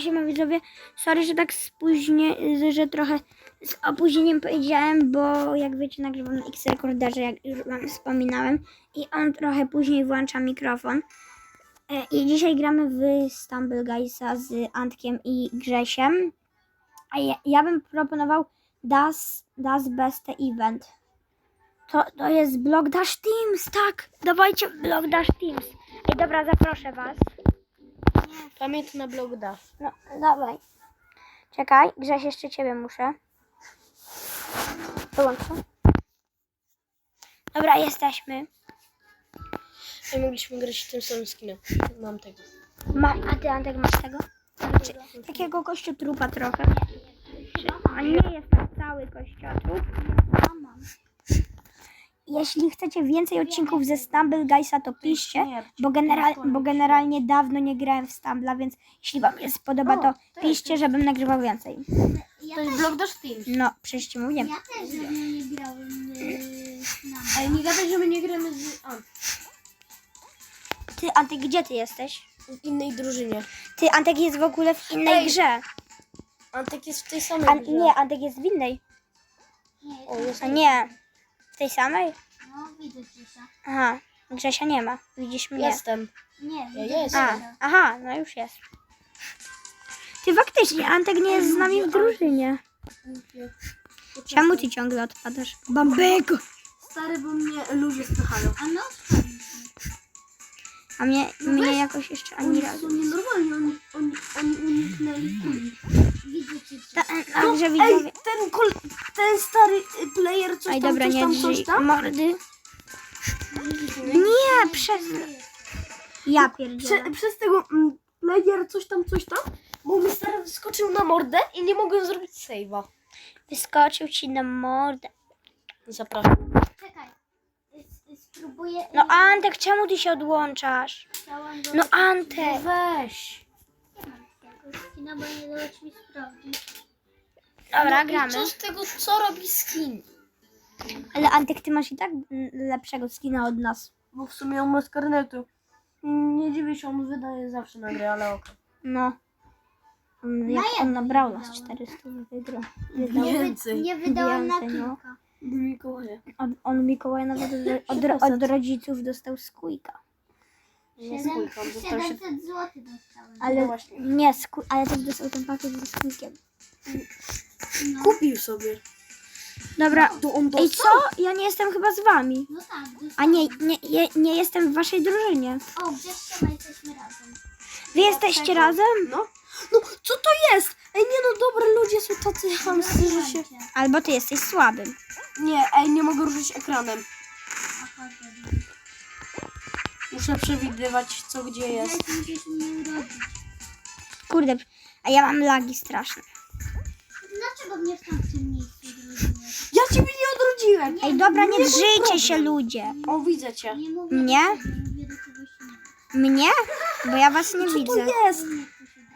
Siema widzowie, sorry, że tak spóźnię, że trochę z opóźnieniem powiedziałem, bo jak wiecie nagrywam na X-Recorderze, jak już wam wspominałem i on trochę później włącza mikrofon. E, I dzisiaj gramy w Stumble Guysa z Antkiem i Grzesiem. A ja, ja bym proponował Das, das beste Event. To, to jest Block Dash Teams, tak, dawajcie Block Dash Teams. Ej, dobra, zaproszę was. Pamiętna blog da. No, dawaj. Czekaj, Grześ, jeszcze ciebie muszę. Wyłączę. Dobra, jesteśmy. I mogliśmy grać w tym samym skinem. Mam tego. Mam, a ty, Antek, masz tego? Znaczy, takiego kościotrupa trochę. A nie jest tak cały kościotrup. Jeśli chcecie więcej odcinków ze Stumble Guysa, to piszcie, bo, general, bo generalnie dawno nie grałem w Stumbla, więc jeśli wam się spodoba, to piszcie, żebym nagrywał więcej. To jest blog Dash Teams. No, przecież ci mówiłem. Ja też dawno nie grałem yy, na Ale nie gadaj, że my nie gramy z Ant. Ty, Antek, gdzie ty jesteś? W innej drużynie. Ty, Antek jest w ogóle w innej Ej, grze. Antek jest w tej samej An- grze. nie, Antek jest w innej. Nie, O, jest A nie. W tej samej? No widzę Krzysia. Aha, Grzesia nie ma. Widzisz mnie. Jestem. Nie, Ja jestem. A, aha, no już jest. Ty faktycznie, Antek nie jest z nami w drużynie. Czemu ty ciągle odpadasz? Bambego! Stary, bo mnie ludzie spychają. A no. A mnie, mnie jakoś jeszcze ani razu. nienormalni, oni, oni, oni uniknęli kuli. Widzę cię Ta, Krzysia. a, że Ej, widzowie... stary player coś Ej, tam, dobra, coś nie tam, coś drzyj. tam. Mordy. Nie, przez... Ja pierdzielę. Prze, przez tego mm, player coś tam, coś tam, bo mi stary wyskoczył na mordę i nie mogłem zrobić save'a. Wyskoczył ci na mordę. Zapraszam. Czekaj. Spróbuję. No Antek, czemu ty się odłączasz? Chciałam go... No Antek. Weź. Nie mam takiego skina, bo nie dało mi sprawdzić. Dobra, no gramy. I co z tego, co robi skin? Ale Antek, ty masz i tak mm, lepszego skina od nas. Bo w sumie on ma z karnetu. Nie dziwię się, on wydaje zawsze na grę, ale oko. No. On, jak on nabrał nas 400 wygrał. Wydał. Więcej. nie wydałam na Więcej, no. kilka. Do Mikołaja. On, on Mikołaj nawet od, od, od rodziców dostał skójka. Nie on dostał się... 700 zł dostałem. Ale No właśnie. nie, skój, ale też dostał ten pakiet ze skójkiem. No, Kupił sobie. Dobra. To on Ej, dostał? co? Ja nie jestem chyba z wami. no tak. A nie, nie, nie, nie jestem w waszej drużynie. O, gdzieś chyba jesteśmy razem. Wy jesteście razem? No. No, co to jest? Ej, nie no, dobra, ludzie są tacy chamscy, że się... Albo ty jesteś słabym. Nie, ej, nie mogę ruszyć ekranem. Muszę przewidywać, co gdzie jest. Gdzieś musisz mnie urodzić. Kurde, a ja mam lagi straszne. Dlaczego mnie w tamtym miejscu drużynie? Ja ciebie nie odrodziłem. Ej, dobra, nie problemu. się ludzie. O, widzę cię. Nie mówię Nie? do ciebie, mówię do kogoś innego. Mnie? Bo ja was nie Co to widzę. jest?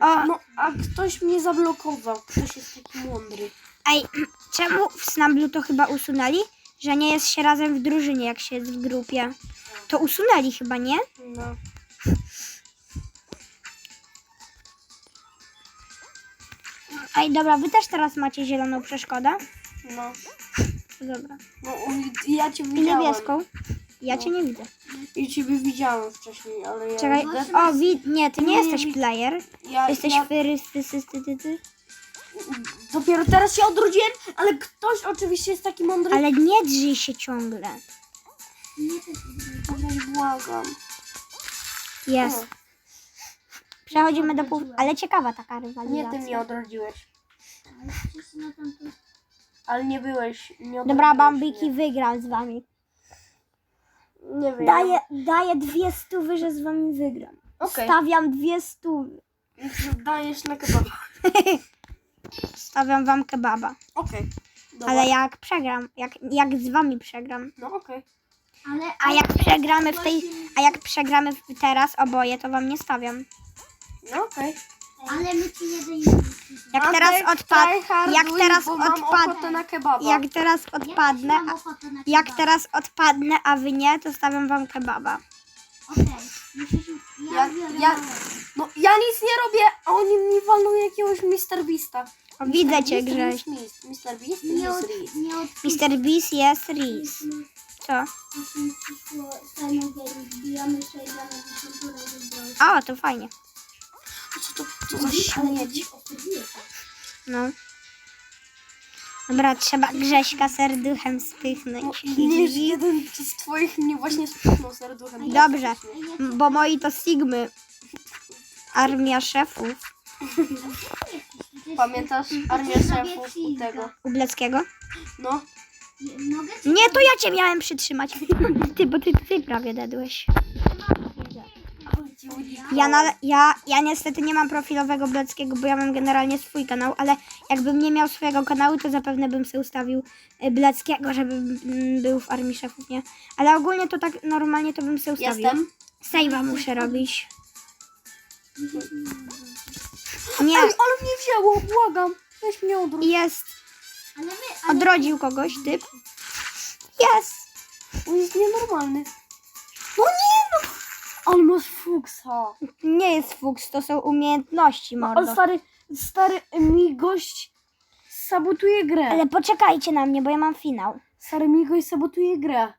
O, No, a ktoś mnie zablokował. Ktoś jest taki mądry. ej, czemu w Snamblu to chyba usunęli? Że nie jest się razem w drużynie, jak się jest w grupie. To usunęli chyba, nie? No. Ej, dobra, wy też teraz macie zieloną przeszkodę? No. Dobra. no ja cię I widziałem. niebieską? Ja cię nie widzę. I ciebie widziałem wcześniej, ale ja... Czekaj. O, wi- nie, ty nie Nie, jesteś wi- player. ja, Jesteś ja fyry, ty, dopiero teraz się odrodziłem, ale ktoś oczywiście jest taki mądry. Ale nie drzyj się ciągle. Nie błagam. Jest. Przechodzimy do pół... Ale ciekawa taka rywalizacja. nie ty mnie odrodziłeś. Ale nie byłeś. Nie Dobra, Bambiki, mnie. wygram z wami. Nie wiem. Daję, daję dwie stówy, że z wami wygram. Okej. Stawiam dwie stówy. Dajesz na kebaba. Stawiam wam kebaba. Okej. Dobra. Ale jak przegram, jak, jak z wami przegram. No okej. Ale, A jak przegramy w tej, a jak przegramy w- teraz oboje, to wam nie stawiam. No okej. ale my ci nie dajemy. Jak teraz odpad, jak teraz bo mam odpad, ochotę na kebaba. jak teraz odpadnę, a, jak teraz odpadnę, a wy nie, to stawiam wam kebaba. Okej, musisz... Ja, Ja- biorę ja- małego. No ja nic nie robię, a oni mi walną jakiegoś Mr. Beasta. Widzę cię, Mr. Grześ. Beast, Mr. Beast Nie od... Nie od... Mr. Beast jest Reese. Co? Przyszło wbijamy razy O, to fajnie. Co to, co za śmieć? No. Dobra, trzeba Grześka serduchem No, spychnąć. nie, że jeden z twoich mnie właśnie spychnął serduchem. Dobrze, bo moi to Sigmy. Armia szefów. Pamiętasz armię szefów u tego? U Bleckiego? No. Nie, to ja cię miałem przytrzymać. Ty, bo ty, ty prawie dedłeś. Ja, na, ja, ja niestety nie mam profilowego Bleckiego, bo ja mam generalnie swój kanał, ale jakbym nie miał swojego kanału, to zapewne bym sobie ustawił y, Bleckiego, żeby mm, był w Armii Szefów, nie? Ale ogólnie to tak normalnie to bym sobie ustawił. Jestem. Save'a muszę robić. Nie, Ej, ale mnie wzięło, błagam. Weź mnie odwróć. jest. Odrodził kogoś typ. Jest. On jest nienormalny. Fuksa. Nie jest fuks, to są umiejętności, Ale mordo. stary, stary mi gość sabotuje grę. Ale poczekajcie na mnie, bo ja mam finał. Stary mi gość sabotuje grę.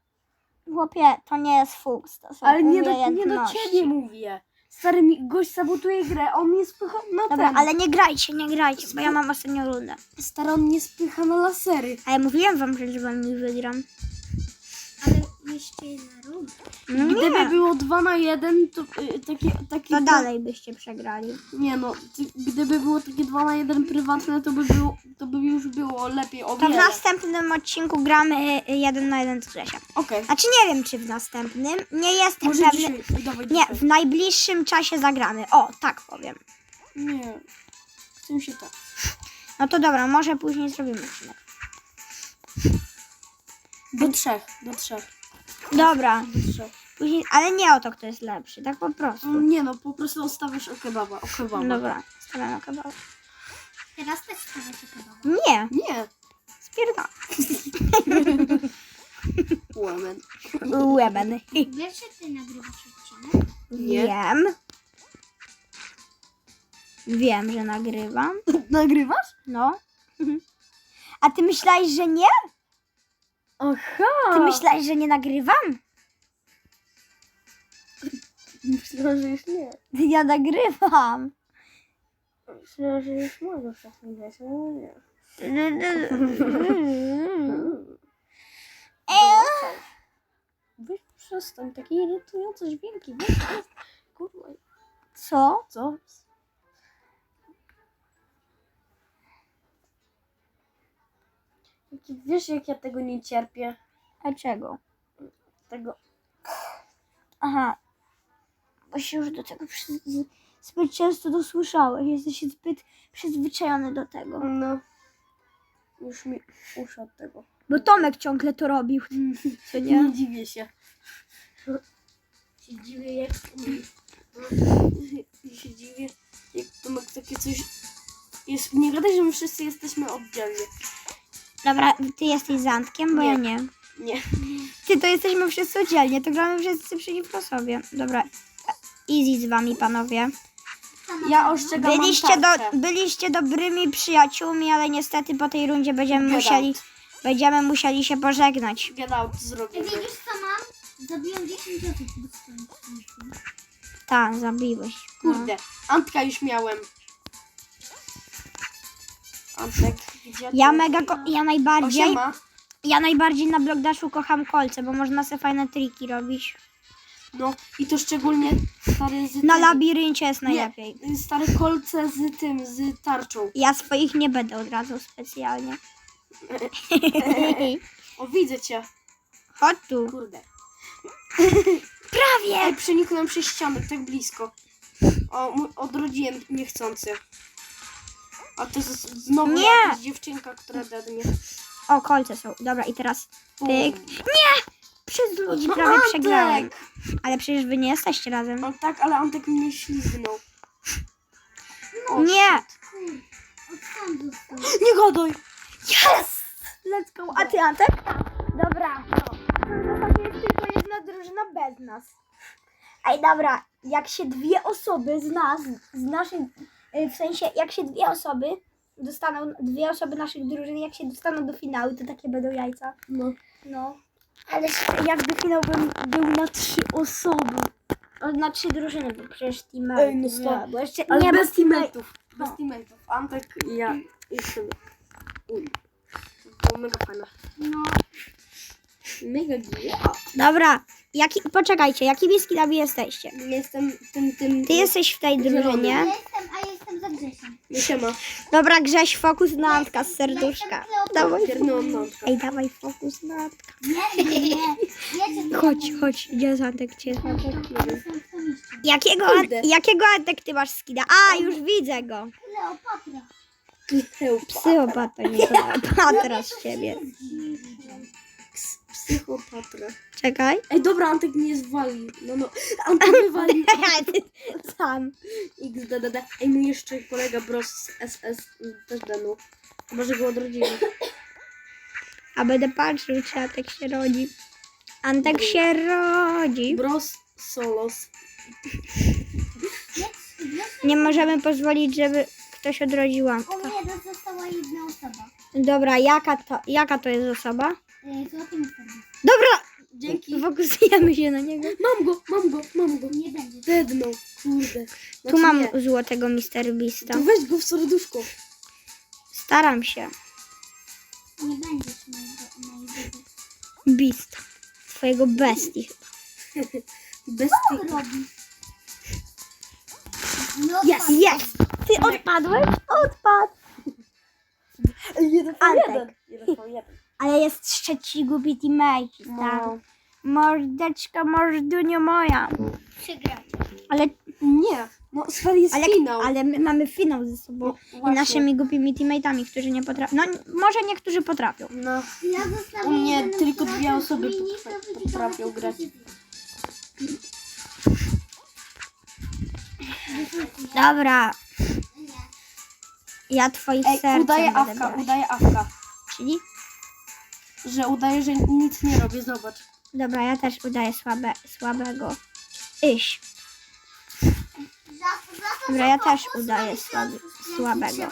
Chłopie, to nie jest fuks, to są Ale nie do, nie do umiejętności. ciebie mówię. Stary mi gość sabotuje grę, on mnie spycha na Dobra, ten. ale nie grajcie, nie grajcie, bo ja mam ostatnią rundę. Stary, on mnie spycha na lasery. A ja mówiłem wam, że z wami wygram. Jeszcze jedna runda. No Gdyby było 2 na 1, to y, takie, takie to dalej byście przegrali. Nie no, ty, gdyby było takie 2 na 1 prywatne, to by, było, to by już było lepiej o To w wiele. następnym odcinku gramy y, jeden na jeden z Grzesiem. Okej. Znaczy nie wiem, czy w następnym. Nie jestem Może pewny. dzisiaj, dawaj Nie, dzisiaj. w najbliższym czasie zagramy. O, tak powiem. Nie. Chcę się tak. No to dobra, może później zrobimy odcinek. Do trzech, do trzech, Dobra, później, ale nie o to, kto jest lepszy, tak po prostu. Nie no, po prostu ustawiasz o kebaba, o kebaba. Dobra, stawiam kawałek. Teraz też stawiacie kebaba. Nie, Nie. spierdolę. Łamen. Łeben. Wiesz, że ty nagrywasz odcinek? Nie. Wiem. Wiem, że nagrywam. Nagrywasz? No. A ty myślałeś, że nie? Aha. Ty myślałeś, że nie nagrywam? Myślałam, że już nie. Ja nagrywam. Myślałam, że już możesz czasem grać, ale nie. Weź przestań, takie irytujące dźwięki. Weź, weź. Kurwa. Co? Co? Wiesz, jak ja tego nie cierpię? A czego? Tego. Aha. Bo się już do tego zbyt często dosłyszałeś. Jesteś zbyt przyzwyczajony do tego. No. Już mi uszy od tego. Bo Tomek ciągle to robił. Co Nie, nie? dziwię się. Się dziwię, jak. się dziwię, jak Tomek takie coś. Jest, nie gadaj, że my wszyscy jesteśmy oddzielnie. Dobra, ty jesteś Zantkiem, bo Nie. ja nie. Nie. Ty to jesteśmy wszyscy oddzielnie, to gramy wszyscy przeciwko sobie. Dobra. Easy z wami, panowie. Ja ostrzegam Byliście, mam tarczę. do, byliście dobrymi przyjaciółmi, ale niestety po tej rundzie będziemy Get musieli, out. będziemy musieli się pożegnać. Get out Ej, zrobimy. Widzisz co mam? Zabiłem 10 osób bez końca. Tak, zabiłeś. No. Kurde, Antka już miałem. Antek, gdzie Ja ty? mega, ko- ja najbardziej, Osiema. ja najbardziej na Blockdashu kocham kolce, bo można sobie fajne triki robić. No i to szczególnie stary z Na tym- labiryncie jest Nie, najlepiej. stare kolce z tym, z tarczą. Ja swoich nie będę odradzał specjalnie. O, widzę cię. Chodź tu. Kurde. Prawie! Ej, przeniknąłem przez ścianę, tak blisko. O, odrodziłem niechcący. A to jest znowu Nie! jakaś dziewczynka, która da mnie. O, kolce są. Dobra, i teraz pyk. Przez ludzi No, prawie Antek! przegrałem. Ale przecież wy nie jesteście razem. O, tak, ale Antek mnie ślizgnął. O, Nie! Odkąd został? Nie gadaj! Yes! Let's go. A ty, Antek? Dobra. No. Jest tylko jedna drużyna bez nas. Ej, dobra, jak się dwie osoby z nas, z naszej, w sensie, jak się dwie osoby dostaną, dwie osoby naszych drużyn, jak się dostaną do finału, to takie będą jajca. No. No. Ale jakby finał był, był na trzy osoby. Na trzy drużyny, bo przecież team Ej, no stop. nie, bo jeszcze Ale nie bez teammateów. Bez No. teammateów. Antek i ja i. To było mega fajne. No, Mega giga. Dobra, jaki, poczekajcie, jakimi skillami jesteście? Jestem tym, tym... Ty jesteś w tej drużynie. ja jestem, a ja jestem za Grzesiem. Siema. Dobra, Grześ, fokus na Antka z serduszka. Dawaj, Pierdolą ej, dawaj fokus na Antka. Nie, nie, nie. Wiecie, co Chodź, chodź, gdzie jest Antek, gdzie jest Antek? Jakiego, Kurde. jakiego Antek ty masz skida? A, już widzę go. Kleopatra. Psychopata, nie Kleopatra z ciebie. Psychopatra. Czekaj. Ej, dobra, Antek mnie zwalił. No, no. Antek mnie walił. Ty Sam. XDDD. Ej, mój jeszcze kolega Bros z SS też danu. Może go odrodzili. A będę patrzył, czy Antek się rodzi. Antek się rodzi. Bros Solos. Nie możemy pozwolić, żeby ktoś odrodził U Antka. mnie to została jedna osoba. Dobra, jaka to, jaka to jest osoba? Złoty Mister. Dzięki. fokusujemy się na niego. Mam go, mam go, mam go. Nie będzie. Dednął, kurde. Tu Znaczy mam nie. złotego Mister Beasta. To weź go w serduszko. Staram się. Nie będziesz mojego, mojego. Beast. Twojego bestii. Bez Co ty... robi? No, Jest, patrz. jest! Ty odpadłeś? Odpadł! Jeden po Antek. jeden. Jeden po jeden. Ale jest trzeci głupi teammate, tak? No. Mordeczka, mordunio moja. Przegrać. Ale, Nie. No, stary jest ale, finał. ale my mamy finał ze sobą. No, I właśnie. naszymi głupimi teammateami, którzy nie potrafią. No, może niektórzy potrafią. No. Ja zostawię U mnie jeden tylko dwie osoby potra- będzie potrafią grać. Dobra, Nie. ja twoich Ej, sercem udaje awka, udaje awka. Czyli? Że udaje, że nic nie robi, zobacz. Dobra, ja też udaję słabe, słabego. Iś. Za, za to, Dobra, ja też udaję słaby, słabego.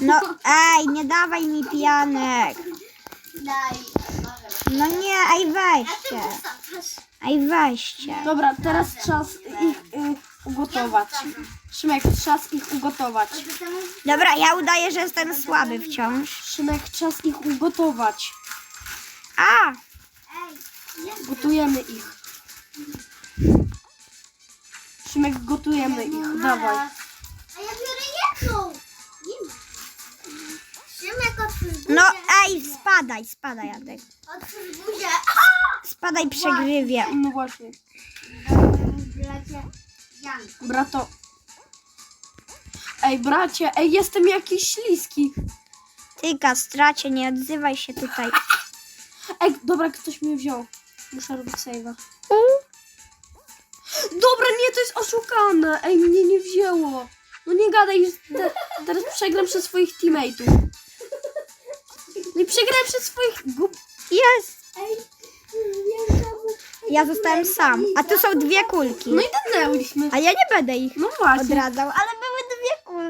No, ej, nie dawaj mi pijanek. Daj. No nie, ej, weźcie. Ej, weźcie. Dobra, teraz czas ich y, ugotować. Szymek, czas ich ugotować. Dobra, ja udaję, że jestem słaby wciąż. Szymek, czas ich ugotować. A! Gotujemy ich. Szymek, gotujemy ich, dawaj. A ja biorę jedną. Szymek, otwórz. No, ej, spadaj, spadaj, Adek. Otwórz buzię. Spadaj, przegrywie. No właśnie. Bracie, Jan. Brato. Ej, bracie, ej, jestem jakiś śliski. Ty, kastracie, nie odzywaj się tutaj. Ej, dobra, ktoś mnie wziął. Muszę robić save'a. Dobra, nie, to jest oszukane. Ej, mnie nie wzięło. No nie gadaj, już te, teraz przegram przez swoich teammateów. No i przegrałem przez swoich. Jest! Ej, czemu. Ja zostałem sam. A tu są dwie kulki. No i danęłyśmy. A ja nie będę ich No właśnie. odradzał, ale były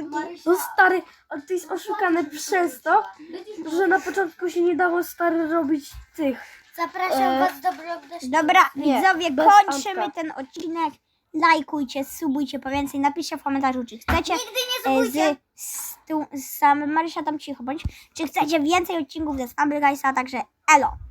Marysia, No stary, ale to jest oszukane przez to, że na początku się nie dało stary robić tych. Zapraszam E, was do blog Dobra, Nie, widzowie, bez kończymy Antka. ten odcinek. Lajkujcie, subujcie po więcej, napiszcie w komentarzu, czy chcecie Nigdy nie e, zbójcie. z, z, tu- z samym Marysia tam cicho bądź, czy chcecie więcej odcinków ze Stumble Guysa, także elo.